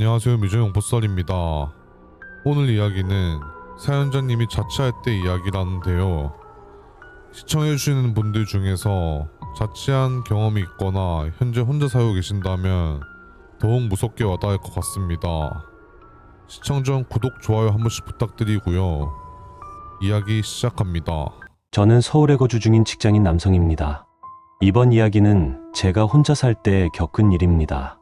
안녕하세요 미정용 보썰입니다. 오늘 이야기는 사연자님이 자취할 때 이야기라는데요. 시청해주시는 분들 중에서 자취한 경험이 있거나 현재 혼자 살고 계신다면 더욱 무섭게 와닿을 것 같습니다. 시청 전 구독, 좋아요 한 번씩 부탁드리고요. 이야기 시작합니다. 저는 서울에 거주 중인 직장인 남성입니다. 이번 이야기는 제가 혼자 살 때 겪은 일입니다.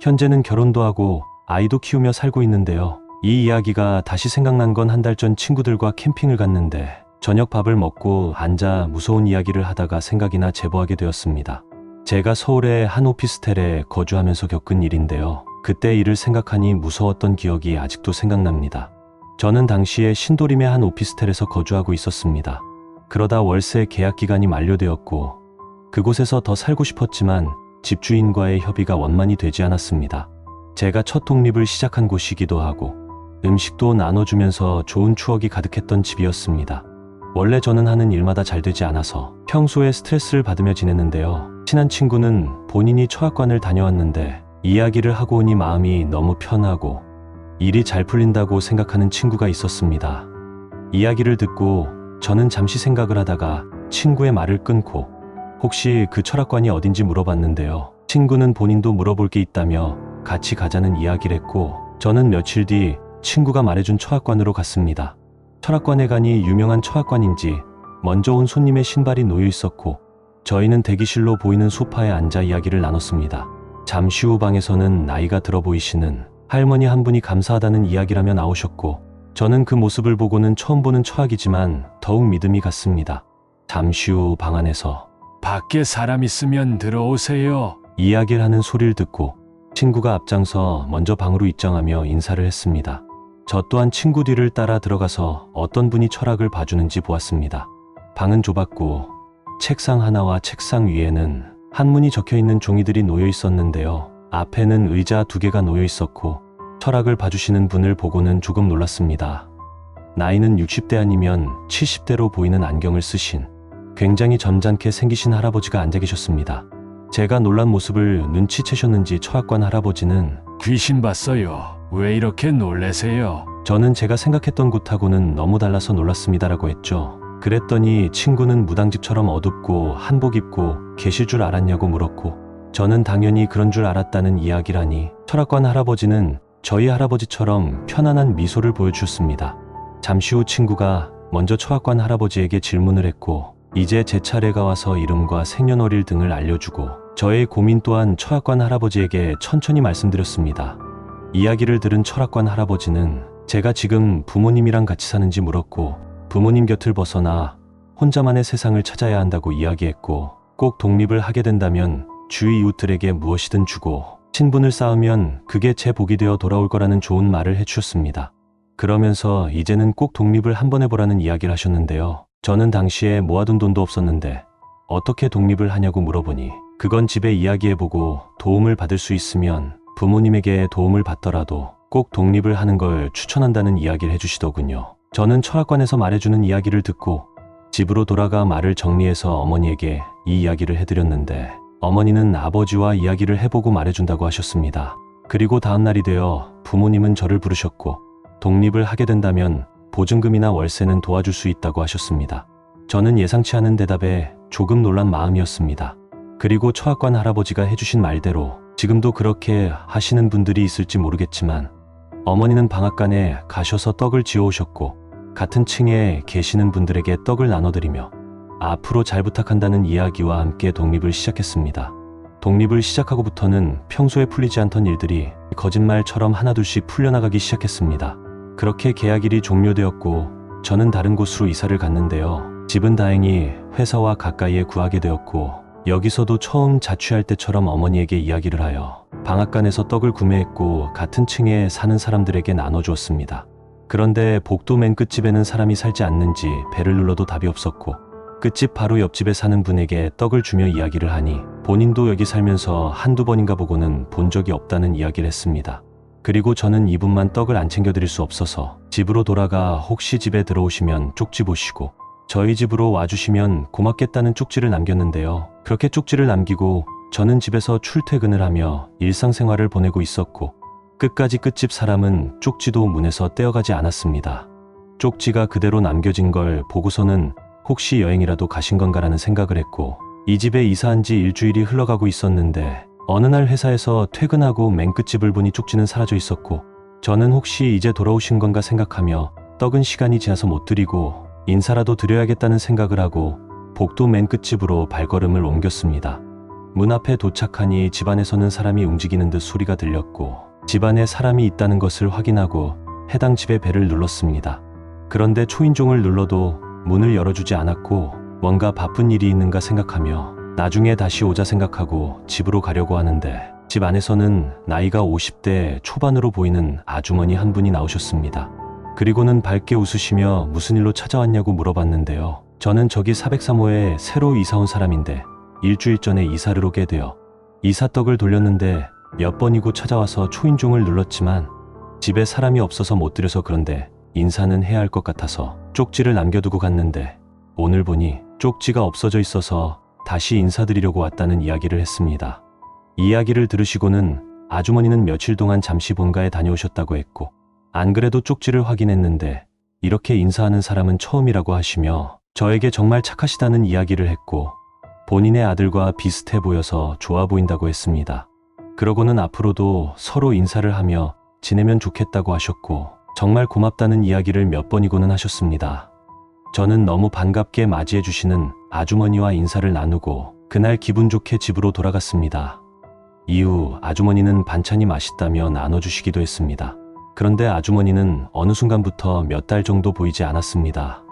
현재는 결혼도 하고 아이도 키우며 살고 있는데요. 이 이야기가 다시 생각난 건 한 달 전 친구들과 캠핑을 갔는데 저녁 밥을 먹고 앉아 무서운 이야기를 하다가 생각이 나 제보하게 되었습니다. 제가 서울의 한 오피스텔에 거주하면서 겪은 일인데요. 그때 일을 생각하니 무서웠던 기억이 아직도 생각납니다. 저는 당시에 신도림의 한 오피스텔에서 거주하고 있었습니다. 그러다 월세 계약 기간이 만료되었고 그곳에서 더 살고 싶었지만 집주인과의 협의가 원만히 되지 않았습니다. 제가 첫 독립을 시작한 곳이기도 하고 음식도 나눠주면서 좋은 추억이 가득했던 집이었습니다. 원래 저는 하는 일마다 잘 되지 않아서 평소에 스트레스를 받으며 지냈는데요. 친한 친구는 본인이 처학관을 다녀왔는데 이야기를 하고 오니 마음이 너무 편하고 일이 잘 풀린다고 생각하는 친구가 있었습니다. 이야기를 듣고 저는 잠시 생각을 하다가 친구의 말을 끊고 혹시 그 철학관이 어딘지 물어봤는데요. 친구는 본인도 물어볼 게 있다며 같이 가자는 이야기를 했고 저는 며칠 뒤 친구가 말해준 철학관으로 갔습니다. 철학관에 가니 유명한 철학관인지 먼저 온 손님의 신발이 놓여 있었고 저희는 대기실로 보이는 소파에 앉아 이야기를 나눴습니다. 잠시 후 방에서는 나이가 들어 보이시는 할머니 한 분이 감사하다는 이야기라며 나오셨고 저는 그 모습을 보고는 처음 보는 처학이지만 더욱 믿음이 갔습니다. 잠시 후 방 안에서 밖에 사람 있으면 들어오세요. 이야기를 하는 소리를 듣고 친구가 앞장서 먼저 방으로 입장하며 인사를 했습니다. 저 또한 친구 뒤를 따라 들어가서 어떤 분이 철학을 봐주는지 보았습니다. 방은 좁았고 책상 하나와 책상 위에는 한문이 적혀 있는 종이들이 놓여 있었는데요. 앞에는 의자 두 개가 놓여 있었고 철학을 봐주시는 분을 보고는 조금 놀랐습니다. 나이는 60대 아니면 70대로 보이는 안경을 쓰신 굉장히 점잖게 생기신 할아버지가 앉아 계셨습니다. 제가 놀란 모습을 눈치채셨는지 처학관 할아버지는 귀신 봤어요. 왜 이렇게 놀래세요? 저는 제가 생각했던 곳하고는 너무 달라서 놀랐습니다라고 했죠. 그랬더니 친구는 무당집처럼 어둡고 한복 입고 계실 줄 알았냐고 물었고 저는 당연히 그런 줄 알았다는 이야기라니 철학관 할아버지는 저희 할아버지처럼 편안한 미소를 보여주셨습니다. 잠시 후 친구가 먼저 철학관 할아버지에게 질문을 했고 이제 제 차례가 와서 이름과 생년월일 등을 알려주고 저의 고민 또한 철학관 할아버지에게 천천히 말씀드렸습니다. 이야기를 들은 철학관 할아버지는 제가 지금 부모님이랑 같이 사는지 물었고 부모님 곁을 벗어나 혼자만의 세상을 찾아야 한다고 이야기했고 꼭 독립을 하게 된다면 주위 이웃들에게 무엇이든 주고 친분을 쌓으면 그게 제 복이 되어 돌아올 거라는 좋은 말을 해주셨습니다. 그러면서 이제는 꼭 독립을 한번 해보라는 이야기를 하셨는데요. 저는 당시에 모아둔 돈도 없었는데 어떻게 독립을 하냐고 물어보니 그건 집에 이야기해보고 도움을 받을 수 있으면 부모님에게 도움을 받더라도 꼭 독립을 하는 걸 추천한다는 이야기를 해주시더군요. 저는 철학관에서 말해주는 이야기를 듣고 집으로 돌아가 말을 정리해서 어머니에게 이 이야기를 해드렸는데 어머니는 아버지와 이야기를 해보고 말해준다고 하셨습니다. 그리고 다음날이 되어 부모님은 저를 부르셨고 독립을 하게 된다면 보증금이나 월세는 도와줄 수 있다고 하셨습니다. 저는 예상치 않은 대답에 조금 놀란 마음이었습니다. 그리고 처학관 할아버지가 해주신 말대로 지금도 그렇게 하시는 분들이 있을지 모르겠지만 어머니는 방앗간에 가셔서 떡을 지어오셨고 같은 층에 계시는 분들에게 떡을 나눠드리며 앞으로 잘 부탁한다는 이야기와 함께 독립을 시작했습니다. 독립을 시작하고부터는 평소에 풀리지 않던 일들이 거짓말처럼 하나둘씩 풀려나가기 시작했습니다. 그렇게 계약일이 종료되었고 저는 다른 곳으로 이사를 갔는데요. 집은 다행히 회사와 가까이에 구하게 되었고 여기서도 처음 자취할 때처럼 어머니에게 이야기를 하여 방앗간에서 떡을 구매했고 같은 층에 사는 사람들에게 나눠주었습니다. 그런데 복도 맨 끝집에는 사람이 살지 않는지 배를 눌러도 답이 없었고 끝집 바로 옆집에 사는 분에게 떡을 주며 이야기를 하니 본인도 여기 살면서 한두 번인가 보고는 본 적이 없다는 이야기를 했습니다. 그리고 저는 이분만 떡을 안 챙겨드릴 수 없어서 집으로 돌아가 혹시 집에 들어오시면 쪽지 보시고 저희 집으로 와주시면 고맙겠다는 쪽지를 남겼는데요. 그렇게 쪽지를 남기고 저는 집에서 출퇴근을 하며 일상생활을 보내고 있었고 끝까지 끝집 사람은 쪽지도 문에서 떼어가지 않았습니다. 쪽지가 그대로 남겨진 걸 보고서는 혹시 여행이라도 가신 건가라는 생각을 했고 이 집에 이사한 지 일주일이 흘러가고 있었는데 어느 날 회사에서 퇴근하고 맨 끝집을 보니 쪽지는 사라져 있었고 저는 혹시 이제 돌아오신 건가 생각하며 떡은 시간이 지나서 못 드리고 인사라도 드려야겠다는 생각을 하고 복도 맨 끝집으로 발걸음을 옮겼습니다. 문 앞에 도착하니 집안에서는 사람이 움직이는 듯 소리가 들렸고 집안에 사람이 있다는 것을 확인하고 해당 집의 벨을 눌렀습니다. 그런데 초인종을 눌러도 문을 열어주지 않았고 뭔가 바쁜 일이 있는가 생각하며 나중에 다시 오자 생각하고 집으로 가려고 하는데 집 안에서는 나이가 50대 초반으로 보이는 아주머니 한 분이 나오셨습니다. 그리고는 밝게 웃으시며 무슨 일로 찾아왔냐고 물어봤는데요. 저는 저기 403호에 새로 이사 온 사람인데 일주일 전에 이사를 오게 되어 이사떡을 돌렸는데 몇 번이고 찾아와서 초인종을 눌렀지만 집에 사람이 없어서 못 드려서 그런데 인사는 해야 할 것 같아서 쪽지를 남겨두고 갔는데 오늘 보니 쪽지가 없어져 있어서 다시 인사드리려고 왔다는 이야기를 했습니다. 이야기를 들으시고는 아주머니는 며칠 동안 잠시 본가에 다녀오셨다고 했고 안 그래도 쪽지를 확인했는데 이렇게 인사하는 사람은 처음이라고 하시며 저에게 정말 착하시다는 이야기를 했고 본인의 아들과 비슷해 보여서 좋아 보인다고 했습니다. 그러고는 앞으로도 서로 인사를 하며 지내면 좋겠다고 하셨고 정말 고맙다는 이야기를 몇 번이고는 하셨습니다. 저는 너무 반갑게 맞이해 주시는 아주머니와 인사를 나누고 그날 기분 좋게 집으로 돌아갔습니다. 이후 아주머니는 반찬이 맛있다며 나눠주시기도 했습니다. 그런데 아주머니는 어느 순간부터 몇 달 정도 보이지 않았습니다.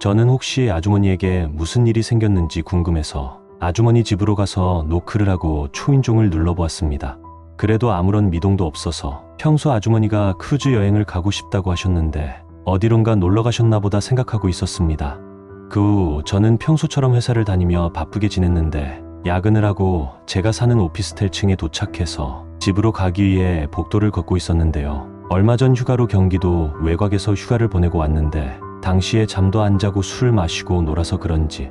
저는 혹시 아주머니에게 무슨 일이 생겼는지 궁금해서 아주머니 집으로 가서 노크를 하고 초인종을 눌러보았습니다. 그래도 아무런 미동도 없어서 평소 아주머니가 크루즈 여행을 가고 싶다고 하셨는데 어디론가 놀러 가셨나 보다 생각하고 있었습니다. 그 후 저는 평소처럼 회사를 다니며 바쁘게 지냈는데 야근을 하고 제가 사는 오피스텔 층에 도착해서 집으로 가기 위해 복도를 걷고 있었는데요. 얼마 전 휴가로 경기도 외곽에서 휴가를 보내고 왔는데 당시에 잠도 안 자고 술을 마시고 놀아서 그런지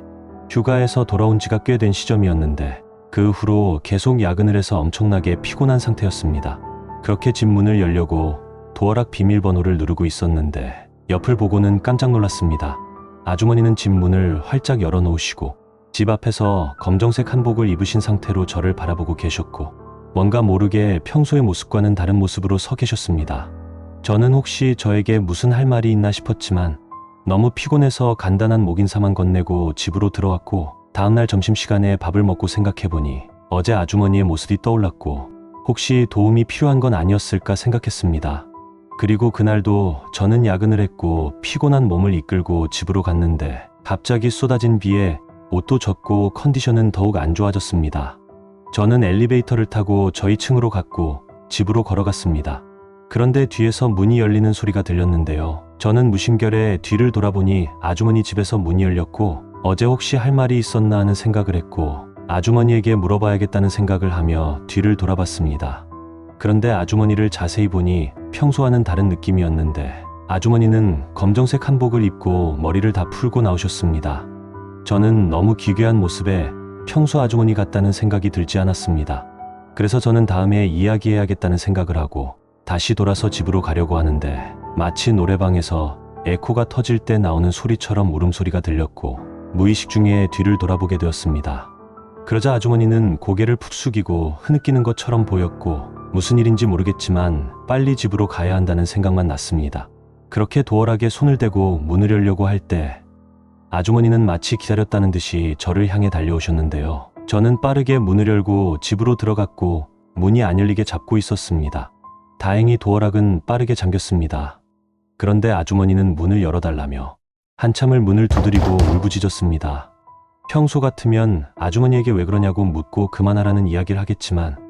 휴가에서 돌아온 지가 꽤 된 시점이었는데 그 후로 계속 야근을 해서 엄청나게 피곤한 상태였습니다. 그렇게 집 문을 열려고 도어락 비밀번호를 누르고 있었는데 옆을 보고는 깜짝 놀랐습니다. 아주머니는 집 문을 활짝 열어놓으시고 집 앞에서 검정색 한복을 입으신 상태로 저를 바라보고 계셨고 뭔가 모르게 평소의 모습과는 다른 모습으로 서 계셨습니다. 저는 혹시 저에게 무슨 할 말이 있나 싶었지만 너무 피곤해서 간단한 목인사만 건네고 집으로 들어왔고 다음날 점심시간에 밥을 먹고 생각해보니 어제 아주머니의 모습이 떠올랐고 혹시 도움이 필요한 건 아니었을까 생각했습니다. 그리고 그날도 저는 야근을 했고 피곤한 몸을 이끌고 집으로 갔는데 갑자기 쏟아진 비에 옷도 젖고 컨디션은 더욱 안 좋아졌습니다. 저는 엘리베이터를 타고 저희 층으로 갔고 집으로 걸어갔습니다. 그런데 뒤에서 문이 열리는 소리가 들렸는데요. 저는 무심결에 뒤를 돌아보니 아주머니 집에서 문이 열렸고 어제 혹시 할 말이 있었나 하는 생각을 했고 아주머니에게 물어봐야겠다는 생각을 하며 뒤를 돌아봤습니다. 그런데 아주머니를 자세히 보니 평소와는 다른 느낌이었는데 아주머니는 검정색 한복을 입고 머리를 다 풀고 나오셨습니다. 저는 너무 기괴한 모습에 평소 아주머니 같다는 생각이 들지 않았습니다. 그래서 저는 다음에 이야기해야겠다는 생각을 하고 다시 돌아서 집으로 가려고 하는데 마치 노래방에서 에코가 터질 때 나오는 소리처럼 울음소리가 들렸고 무의식 중에 뒤를 돌아보게 되었습니다. 그러자 아주머니는 고개를 푹 숙이고 흐느끼는 것처럼 보였고 무슨 일인지 모르겠지만 빨리 집으로 가야 한다는 생각만 났습니다. 그렇게 도어락에 손을 대고 문을 열려고 할 때 아주머니는 마치 기다렸다는 듯이 저를 향해 달려오셨는데요. 저는 빠르게 문을 열고 집으로 들어갔고 문이 안 열리게 잡고 있었습니다. 다행히 도어락은 빠르게 잠겼습니다. 그런데 아주머니는 문을 열어달라며 한참을 문을 두드리고 울부짖었습니다. 평소 같으면 아주머니에게 왜 그러냐고 묻고 그만하라는 이야기를 하겠지만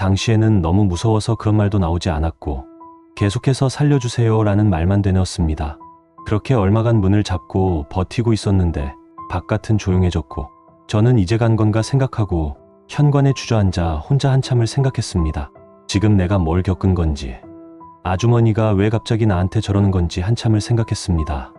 당시에는 너무 무서워서 그런 말도 나오지 않았고 계속해서 살려주세요 라는 말만 되뇌었습니다. 그렇게 얼마간 문을 잡고 버티고 있었는데 바깥은 조용해졌고 저는 이제 간 건가 생각하고 현관에 주저앉아 혼자 한참을 생각했습니다. 지금 내가 뭘 겪은 건지 아주머니가 왜 갑자기 나한테 저러는 건지 한참을 생각했습니다.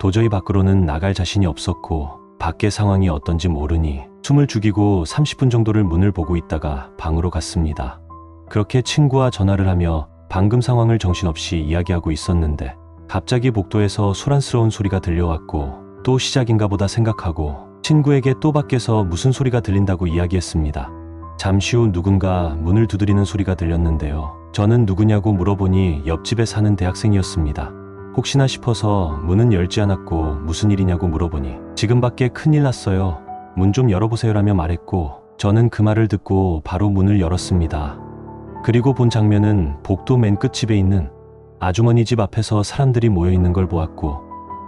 도저히 밖으로는 나갈 자신이 없었고 밖의 상황이 어떤지 모르니 숨을 죽이고 30분 정도를 문을 보고 있다가 방으로 갔습니다. 그렇게 친구와 전화를 하며 방금 상황을 정신없이 이야기하고 있었는데 갑자기 복도에서 소란스러운 소리가 들려왔고 또 시작인가 보다 생각하고 친구에게 또 밖에서 무슨 소리가 들린다고 이야기했습니다. 잠시 후 누군가 문을 두드리는 소리가 들렸는데요. 저는 누구냐고 물어보니 옆집에 사는 대학생이었습니다. 혹시나 싶어서 문은 열지 않았고 무슨 일이냐고 물어보니 지금 밖에 큰일 났어요. 문 좀 열어보세요라며 말했고 저는 그 말을 듣고 바로 문을 열었습니다. 그리고 본 장면은 복도 맨 끝집에 있는 아주머니 집 앞에서 사람들이 모여 있는 걸 보았고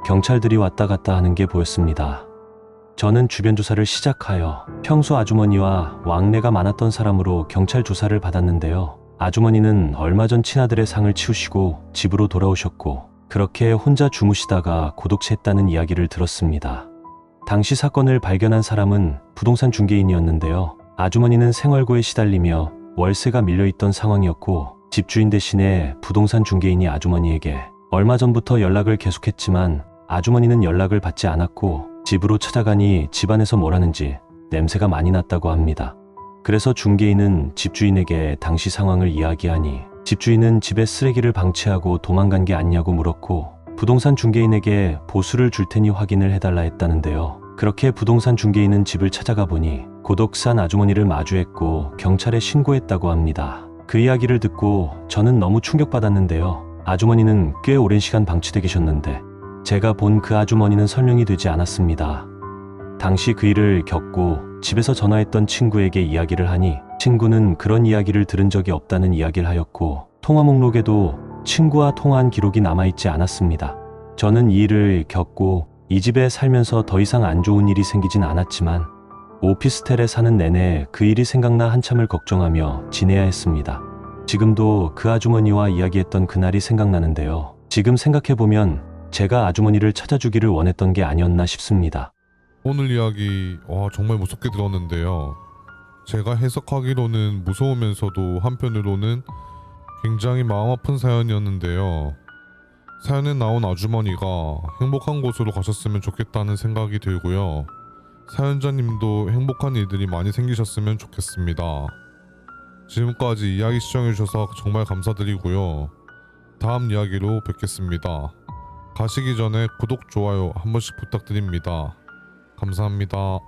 경찰들이 왔다 갔다 하는 게 보였습니다. 저는 주변 조사를 시작하여 평소 아주머니와 왕래가 많았던 사람으로 경찰 조사를 받았는데요. 아주머니는 얼마 전 친아들의 상을 치우시고 집으로 돌아오셨고 그렇게 혼자 주무시다가 고독체했다는 이야기를 들었습니다. 당시 사건을 발견한 사람은 부동산 중개인이었는데요. 아주머니는 생활고에 시달리며 월세가 밀려있던 상황이었고 집주인 대신에 부동산 중개인이 아주머니에게 얼마 전부터 연락을 계속했지만 아주머니는 연락을 받지 않았고 집으로 찾아가니 집안에서 뭘 하는지 냄새가 많이 났다고 합니다. 그래서 중개인은 집주인에게 당시 상황을 이야기하니 집주인은 집에 쓰레기를 방치하고 도망간 게 아니냐고 물었고 부동산 중개인에게 보수를 줄 테니 확인을 해달라 했다는데요. 그렇게 부동산 중개인은 집을 찾아가 보니 고독산 아주머니를 마주했고 경찰에 신고했다고 합니다. 그 이야기를 듣고 저는 너무 충격받았는데요. 아주머니는 꽤 오랜 시간 방치돼 계셨는데 제가 본 그 아주머니는 설명이 되지 않았습니다. 당시 그 일을 겪고 집에서 전화했던 친구에게 이야기를 하니 친구는 그런 이야기를 들은 적이 없다는 이야기를 하였고 통화 목록에도 친구와 통화한 기록이 남아있지 않았습니다. 저는 이 일을 겪고 이 집에 살면서 더 이상 안 좋은 일이 생기진 않았지만 오피스텔에 사는 내내 그 일이 생각나 한참을 걱정하며 지내야 했습니다. 지금도 그 아주머니와 이야기했던 그날이 생각나는데요. 지금 생각해보면 제가 아주머니를 찾아주기를 원했던 게 아니었나 싶습니다. 오늘 이야기 와 정말 무섭게 들었는데요. 제가 해석하기로는 무서우면서도 한편으로는 굉장히 마음 아픈 사연이었는데요. 사연에 나온 아주머니가 행복한 곳으로 가셨으면 좋겠다는 생각이 들고요. 사연자님도 행복한 일들이 많이 생기셨으면 좋겠습니다. 지금까지 이야기 시청해주셔서 정말 감사드리고요. 다음 이야기로 뵙겠습니다. 가시기 전에 구독, 좋아요 한 번씩 부탁드립니다. 감사합니다.